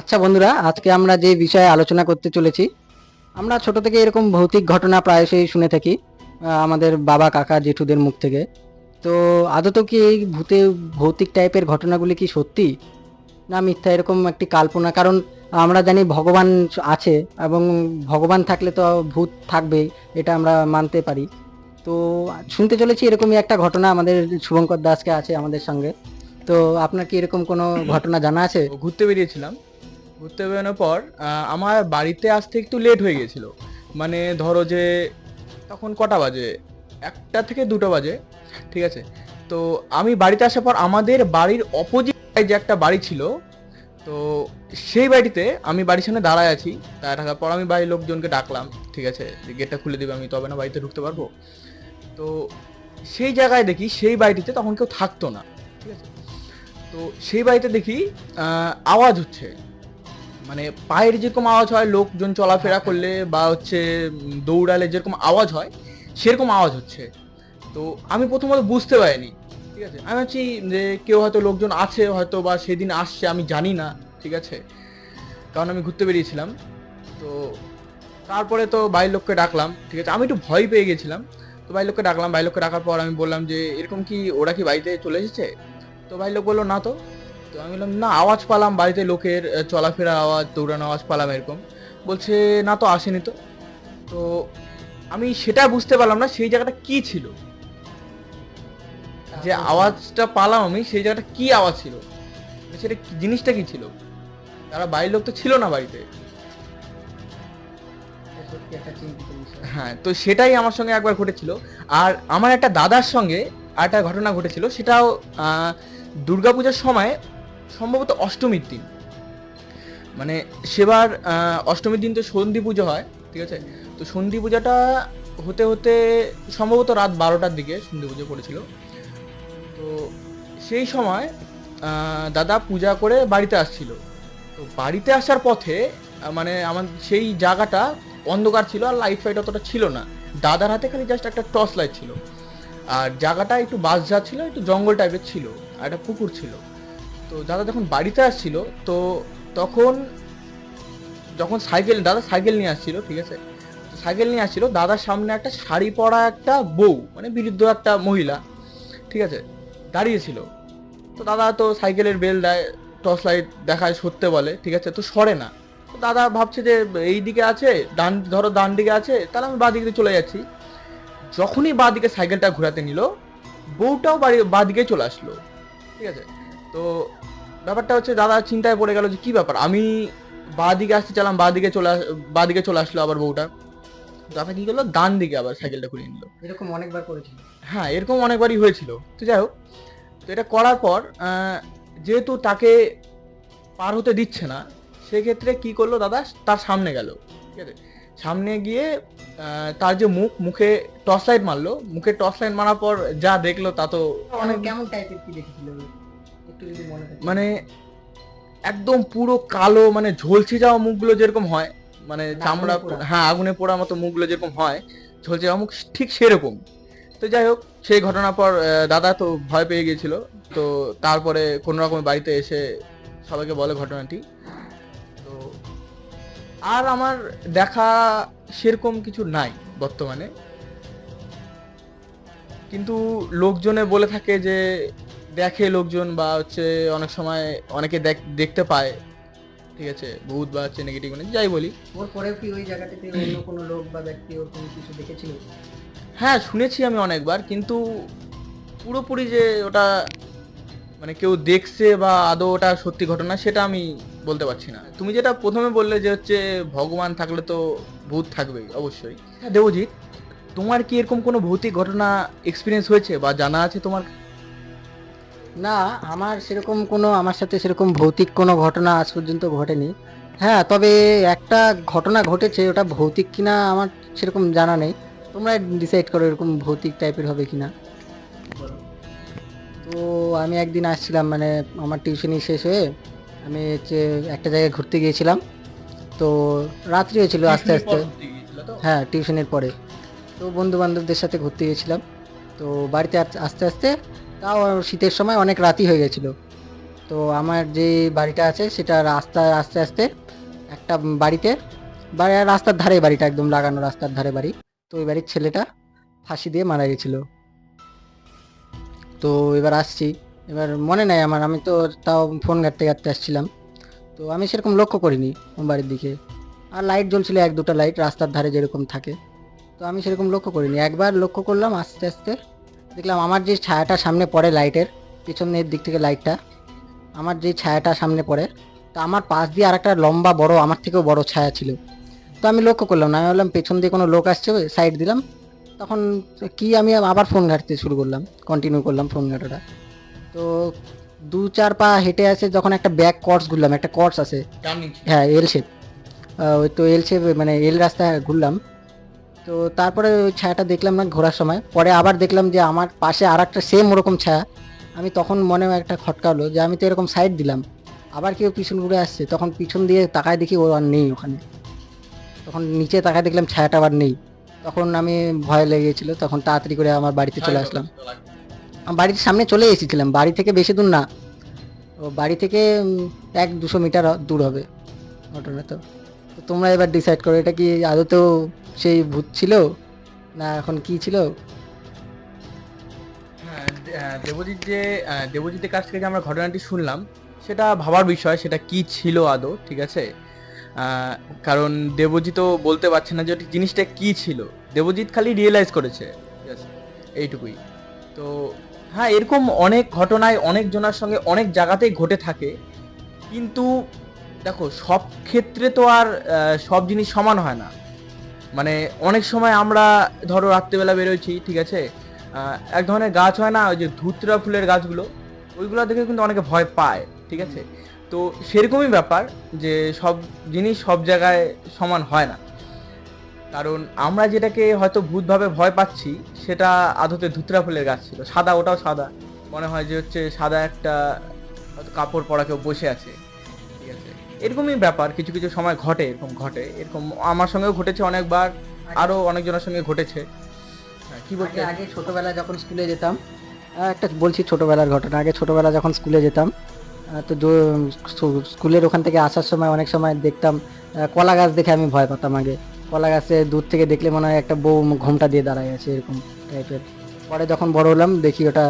আচ্ছা বন্ধুরা, আজকে আমরা যে বিষয়ে আলোচনা করতে চলেছি, আমরা ছোট থেকে এরকম ভৌতিক ঘটনা প্রায়শই শুনে থাকি আমাদের বাবা, কাকা, জেঠুদের মুখ থেকে। তো আদত কি এই ভূতে ভৌতিক টাইপের ঘটনাগুলি কি সত্যি, না মিথ্যা এরকম একটি কাল্পনা? কারণ আমরা জানি ভগবান আছে এবং ভগবান থাকলে তো ভূত থাকবেই, এটা আমরা মানতে পারি। তো শুনতে চলেছি এরকমই একটা ঘটনা আমাদের শুভঙ্কর দাসকে আছে আমাদের সঙ্গে। তো আপনার কি এরকম কোনো ঘটনা জানা আছে? ঘুরতে বেরিয়েছিলাম। ঘুরতে বেরোনোর পর আমার বাড়িতে আসতে একটু লেট হয়ে গিয়েছিল। মানে ধরো যে তখন কটা বাজে? একটা থেকে দুটো বাজে, ঠিক আছে? তো আমি বাড়িতে আসার পর আমাদের বাড়ির অপোজিট যে একটা বাড়ি ছিল, তো সেই বাড়িতে আমি বাড়ির সামনে দাঁড়ায় আছি। দাঁড়ায় থাকার পর আমি বাড়ির লোকজনকে ডাকলাম, ঠিক আছে? গেটটা খুলে দেবে, আমি তবে না বাড়িতে ঢুকতে পারব। তো সেই জায়গায় দেখি সেই বাড়িটিতে তখন কেউ থাকতো না, ঠিক আছে? তো সেই বাড়িতে দেখি আওয়াজ হচ্ছে। মানে পায়ের যেরকম আওয়াজ হয়, লোকজন চলাফেরা করলে বা হচ্ছে দৌড়ালে যেরকম আওয়াজ হয়, সেরকম আওয়াজ হচ্ছে। তো আমি প্রথমত বুঝতে পারিনি, ঠিক আছে? আমি ভাবছি যে কেউ হয়তো লোকজন আছে হয়তো বা সেদিন আসছে, আমি জানি না, ঠিক আছে? কারণ আমি ঘুরতে বেরিয়েছিলাম। তো তারপরে তো বাইরের লোককে ডাকলাম, ঠিক আছে? আমি একটু ভয় পেয়ে গেছিলাম। তো বাইরের লোককে ডাকলাম, বাইরের লোককে ডাকার পর আমি বললাম যে, এরকম কি ওরা কি বাড়িতে চলে এসেছে? তো ভাই লোক বলল, না তো। তো আমি বললাম না আওয়াজ পালাম বাড়িতে লোকের চলাফেরা আওয়াজ দৌড়ানো আওয়াজ পালাম এরকম। বলছে না তো আসেনি তো। তো আমি সেটা বুঝতে পারলাম না সেই জায়গাটা কি ছিল? যে আওয়াজটা পালাম আমি সেই জায়গাটা কি আওয়াজ ছিল? সেটা জিনিসটা কি ছিল? তারা বাড়ির লোক তো ছিল না বাড়িতে। হ্যাঁ তো সেটাই আমার সঙ্গে একবার ঘটেছিল। আর আমার একটা দাদার সঙ্গে আর একটা ঘটনা ঘটেছিল সেটাও দুর্গাপূজার সময় সম্ভবত অষ্টমীর দিন। মানে সেবার অষ্টমীর দিন তো সন্ধি পুজো হয়, ঠিক আছে? তো সন্ধি পূজাটা হতে হতে সম্ভবত রাত বারোটার দিকে সন্ধি পুজো পড়েছিল তো সেই সময় দাদা পূজা করে বাড়িতে আসছিল। তো বাড়িতে আসার পথে মানে আমার সেই জায়গাটা অন্ধকার ছিল আর লাইট ফাইট অতটা ছিল না। দাদার হাতে খালি জাস্ট একটা টর্চ লাইট ছিল। আর জায়গাটা একটু বাঁশঝাড় ছিল, একটু জঙ্গল টাইপের ছিল, আর একটা পুকুর ছিল। তো দাদা যখন বাড়িতে আসছিল, তো তখন যখন সাইকেল, দাদা সাইকেল নিয়ে আসছিল, ঠিক আছে? সাইকেল নিয়ে আসছিল, দাদার সামনে একটা শাড়ি পরা একটা বউ মানে বিরুদ্ধ একটা মহিলা, ঠিক আছে? দাঁড়িয়েছিল তো দাদা তো সাইকেলের বেল দেয়, টর্চ লাইট দেখায় সরতে বলে, ঠিক আছে? তো সরে না। তো দাদা ভাবছে যে এই দিকে আছে, ডান, ধরো ডান দিকে আছে, তাহলে আমি বাঁ দিকে চলে যাচ্ছি। যখনই বাঁ দিকে সাইকেলটা ঘোরাতে নিল, বউটাও বাড়ি, বাঁ দিকে চলে আসলো, ঠিক আছে? তো ব্যাপারটা হচ্ছে দাদা চিন্তায় পড়ে গেল যে কি ব্যাপার? আমি বাঁ দিকে আসতে চালাম বাঁ দিকে চলে বাঁ দিকে চলে আসলো আবার বউটা। দাদা কি করল? ডান দিকে আবার সাইকেলটা ঘুরিয়ে নিল। এরকম অনেকবার করেছিল। হ্যাঁ এরকম অনেকবারই হয়েছিল। তো যাই হোক তো এটা করার পর যেহেতু তাকে পার হতে দিচ্ছে না সেক্ষেত্রে কি করল দাদা? তার সামনে গেল। ঠিক আছে? সামনে গিয়ে তার যে মুখ মুখে টর্চ লাইট মারলো। মুখে টর্চ লাইট মারার পর যা দেখল তা তো অনেক কেমন টাইপের কি দেখেছিল? একটু যদি মনে মানে একদম পুরো কালো মানে ঝলসে যাওয়া মুখগুলো যেরকম হয় মানে চামড়া হ্যাঁ আগুনে পোড়া মতো মুখগুলো যেরকম হয় ঝলসে যাওয়া মুখ ঠিক সেরকম। তো যাই হোক সেই ঘটনার পর দাদা তো ভয় পেয়ে গিয়েছিল। তো তারপরে কোনো রকম বাড়িতে এসে সবাইকে বলে ঘটনাটি। তো আর আমার দেখা সেরকম কিছু নাই বর্তমানে। কিন্তু লোকজনে বলে থাকে যে দেখে লোকজন বা হচ্ছে অনেক সময় অনেকে দেখ- দেখতে পায়। ঠিক আছে ভূত বা হচ্ছে নেগেটিভ মানে যাই বলি। ওর পরেও কি ওই জায়গাটাতে অন্য কোনো লোক বা ব্যক্তি ওরকম কিছু দেখেছিল? হ্যাঁ শুনেছি আমি অনেকবার কিন্তু পুরোপুরি যে ওটা মানে কেউ দেখছে বা আদৌ ওটা সত্যি ঘটনা সেটা আমি বলতে পারছি না। তুমি যেটা প্রথমে বললে যে হচ্ছে ভগবান থাকলে তো ভূত থাকবেই অবশ্যই। হ্যাঁ দেবজিৎ তোমার কি এরকম কোনো ভৌতিক ঘটনা এক্সপিরিয়েন্স হয়েছে বা জানা আছে তোমার? না আমার সেরকম কোনো আমার সাথে সেরকম ভৌতিক কোনো ঘটনা আজ পর্যন্ত ঘটেনি। হ্যাঁ তবে একটা ঘটনা ঘটেছে ওটা ভৌতিক কিনা আমার সেরকম জানা নেই। তোমরা ডিসাইড করো এরকম ভৌতিক টাইপের হবে কিনা। তো আমি একদিন আসছিলাম মানে আমার টিউশনি শেষ হয়ে আমি হচ্ছে একটা জায়গায় ঘুরতে গিয়েছিলাম। তো রাত্রি হয়েছিল আস্তে আস্তে। হ্যাঁ টিউশনের পরে। তো বন্ধু বান্ধবদের সাথে ঘুরতে গিয়েছিলাম। তো বাড়িতে আস- আস্তে আস্তে তাও শীতের সময় অনেক রাতই হয়ে গেছিল। তো আমার যে বাড়িটা আছে সেটা রাস্তা, আস্তে আস্তে একটা বাড়িতে বাড়ি, রাস্তার ধারে বাড়িটা একদম লাগানো রাস্তার ধারে বাড়ি। তো ওই বাড়ির ছেলেটা ফাঁসি দিয়ে মারা গেছিল। তো এবার আসছি। এবার মনে নাই আমার, আমি তো তাও ফোন ঘাটতে ঘাটতে আসছিলাম। তো আমি সেরকম লক্ষ্য করিনি বাড়ির দিকে। আর লাইট জ্বলছিল এক দুটো লাইট রাস্তার ধারে যেরকম থাকে। তো আমি সেরকম লক্ষ্য করিনি। একবার লক্ষ্য করলাম আস্তে আস্তে দেখলাম আমার যে ছায়াটা সামনে পড়ে লাইটের পিছনের দিক থেকে লাইটটা আমার যে ছায়াটা সামনে পড়ে তো আমার পাশ দিয়ে আরেকটা লম্বা বড় আমার থেকেও বড় ছায়া ছিল। তো আমি লক্ষ্য করলাম না আমি ভাবলাম পেছন দিয়ে কোনো লোক আসছে সাইড দিলাম। তখন কি আমি আবার ফোন ঘাঁটতে শুরু করলাম কন্টিনিউ করলাম ফোন ঘাঁটাটা। তো দু চার পা হেঁটে আসে যখন একটা ব্যাক কর্স ঘুরলাম একটা কর্স আছে হ্যাঁ এল শেপ ওই তো এল শেপ মানে এল রাস্তায় ঘুরলাম। তো তারপরে ওই ছায়াটা দেখলাম না ঘোরার সময়। পরে আবার দেখলাম যে আমার পাশে আর একটা সেম ওরকম ছায়া। আমি তখন মনে একটা খটকা হলো যে আমি তো এরকম সাইড দিলাম। আবার কেউ পিছন ঘুরে আসছে, তখন পিছন দিয়ে তাকায় দেখি ও আর নেই ওখানে। তখন নিচে তাকায় দেখলাম ছায়াটা আবার নেই। তখন আমি ভয় লেগেছিল, তখন তাড়াতাড়ি করে আমার বাড়িতে চলে আসলাম। আমি বাড়ির সামনে চলে এসেছিলাম, বাড়ি থেকে বেশি দূর না। ও বাড়ি থেকে এক দুশো মিটার দূর হবে। ঘটনা তো। তোমরা এবার ডিসাইড করো এটা কি আদতেও সেই ভূত ছিল? না এখন কি ছিল? হ্যাঁ দেবজিৎ যে আহ, দেবজিতের কাছ থেকে যে আমরা ঘটনাটি শুনলাম সেটা ভাবার বিষয় সেটা কি ছিল আদৌ ঠিক আছে? কারণ দেবজিৎও বলতে পারছে না যে জিনিসটা কি ছিল। দেবজিৎ খালি রিয়েলাইজ করেছে ঠিক আছে এইটুকুই। তো হ্যাঁ এরকম অনেক ঘটনায় অনেক জনের সঙ্গে অনেক জায়গাতেই ঘটে থাকে কিন্তু দেখো, সব ক্ষেত্রে তো আর সব জিনিস সমান হয় না। মানে অনেক সময় আমরা, ধরো, রাত্রেবেলা বেরোয়ছি ঠিক আছে? এক ধরনের গাছ হয় না, ওই যে ধুতরা ফুলের গাছগুলো, ওইগুলো দেখে কিন্তু অনেকে ভয় পায়, ঠিক আছে? তো সেরকমই ব্যাপার যে, সব জিনিস সব জায়গায় সমান হয় না। কারণ আমরা যেটাকে হয়তো ভূতভাবে ভয় পাচ্ছি, সেটা আদতে ধুতরা ফুলের গাছ ছিল। সাদা, ওটাও সাদা। মনে হয় যে হচ্ছে সাদা একটা কাপড় পরা কেউ বসে আছে। এরকমই ব্যাপার কিছু কিছু সময় ঘটে এরকম ঘটে। এরকম আমার সঙ্গেও ঘটেছে অনেকবার আরও অনেকজনের সঙ্গে ঘটেছে। হ্যাঁ, কি বলতে? আগে ছোটবেলা যখন স্কুলে যেতাম একটা বলছি ছোটোবেলার ঘটনা। আগে ছোটবেলা যখন স্কুলে যেতাম তো স্কুলের ওখান থেকে আসার সময় অনেক সময় দেখতাম কলা গাছ দেখে আমি ভয় পেতাম আগে। কলা গাছে দূর থেকে দেখলে মনে হয় একটা বউ ঘোমটা দিয়ে দাঁড়ায় আছে এরকম টাইপের পরে যখন বড় হলাম দেখি ওটা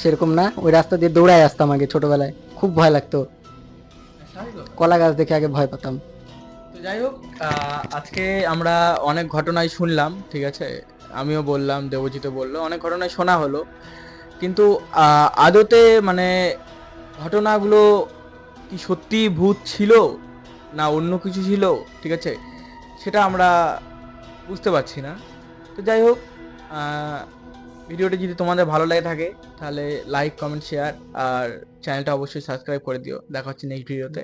সেরকম না। ওই রাস্তা দিয়ে দৌড়ায় আসতাম আগে ছোটবেলায়। খুব ভয় লাগতো। কলা গাছ দেখে আগে ভয় পেতাম। তো যাই হোক আজকে আমরা অনেক ঘটনাই শুনলাম, ঠিক আছে? আমিও বললাম দেবজিৎও বলল, অনেক ঘটনাই শোনা হলো। কিন্তু আদতে মানে ঘটনাগুলো কি সত্যি ভূত ছিল না অন্য কিছু ছিল, ঠিক আছে? সেটা আমরা বুঝতে পারছি না। তো যাই হোক ভিডিওটি যদি তোমাদের ভালো লাগে থাকে, তাহলে লাইক, কমেন্ট, শেয়ার, আর চ্যানেলটা অবশ্যই সাবস্ক্রাইব করে দিও। দেখা হচ্ছে নেক্সট ভিডিওতে